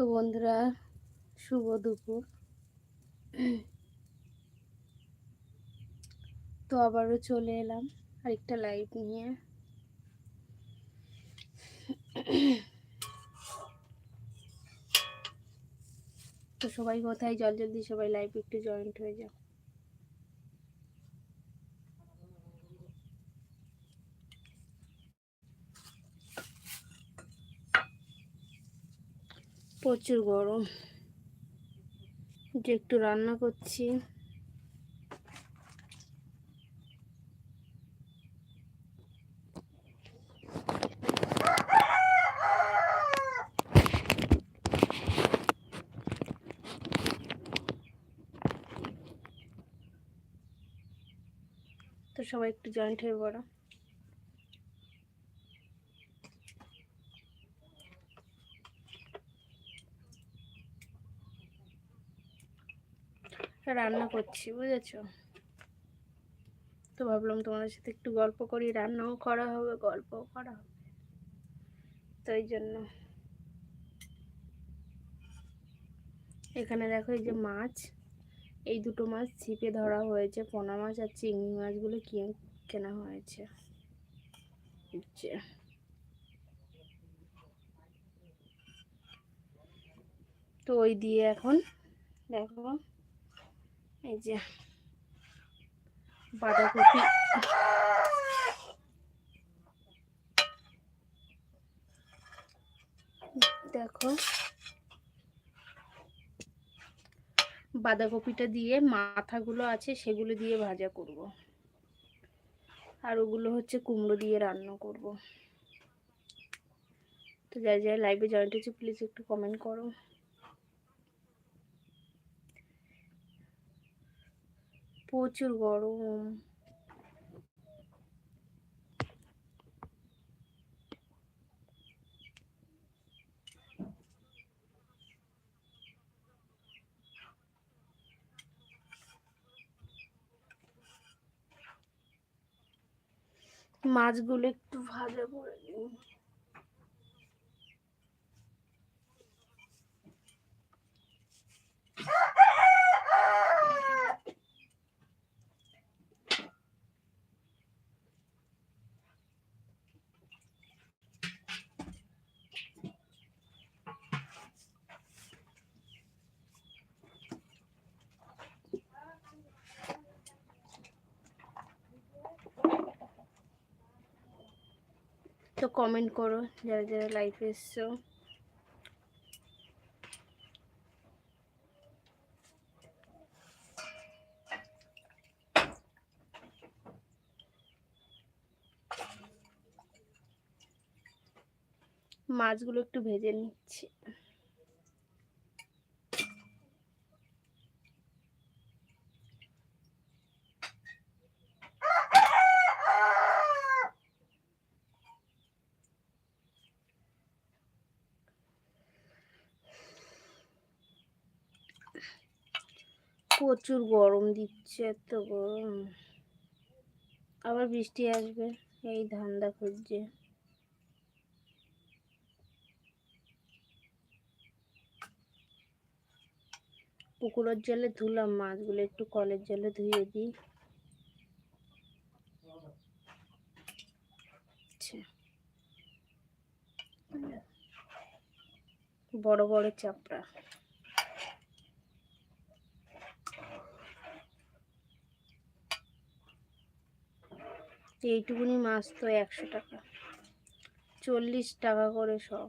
তো বন্ধুরা, শুভ দুপুর। তো আবারও চলে এলাম আরেকটা লাইভ নিয়ে। তো সবাই কোথায়? জল জলদি সবাই লাইভ একটু জয়েন্ট হয়ে যাও। প্রচুর গরম। যে একটু রান্না করছি। তো সবাই একটু জয়েন্ট হয়ে পড়ো। রান্না করছি, বুঝেছ? তো ভাবলাম তোমাদের সাথে একটু গল্প করি, রান্নাও করা হবে, গল্পও করা হবে। তো এই জন্য। এখানে দেখো এই যে মাছ, এই দুটো মাছ ছিপে ধরা হয়েছে, পোনা মাছ আর চিংড়ি মাছগুলো কিনে, কেনা হয়েছে। তো ওই দিয়ে এখন দেখো এই যে বাঁধাকপি। দেখো। বাঁধাকপিটা দিয়ে মাথাগুলো আছে সেগুলো দিয়ে ভাজা করব। আর ওগুলো হচ্ছে কুমড়ো দিয়ে রান্না করব। তো যাই যাই লাইভে জয়েন্ট হচ্ছে প্লিজ একটু কমেন্ট করো। প্রচুর গরম। মাছগুলো একটু ভাজা করে নিই। তো কমেন্ট করো যারা যারা লাইফে এসছো। মাছগুলো একটু ভেজে নিচ্ছি। প্রচুর গরম দিচ্ছে, এত গরম। আবার বৃষ্টি আসবে, এই ধান্দা খুঁজছে। পুকুরের জলে ধুলাম, মাছগুলো একটু কলের জলে ধুয়ে দিই। বড় বড় চাপড়া। এইটুকুনি মাছ তো একশো টাকা। চল্লিশ টাকা করে সব।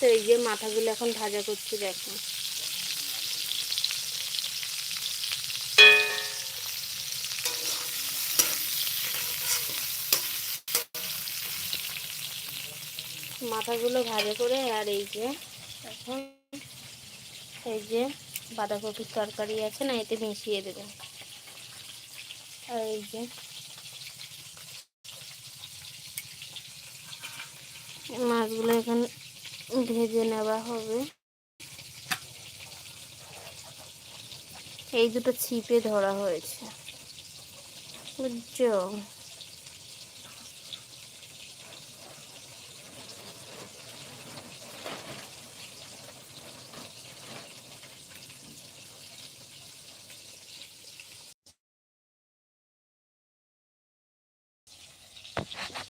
তো এই যে মাথাগুলো এখন ভাজা করছি, দেখো। মাথাগুলো ভাজা করে, আর এই যে এখন এই যে বাঁধাকপির তরকারি আছে না, এতে মিশিয়ে দেবো। আর এই যে মাছগুলো এখানে ভেজে নেওয়া হবে। এই দুটো ছিপে ধরা হয়েছে। বুঝছ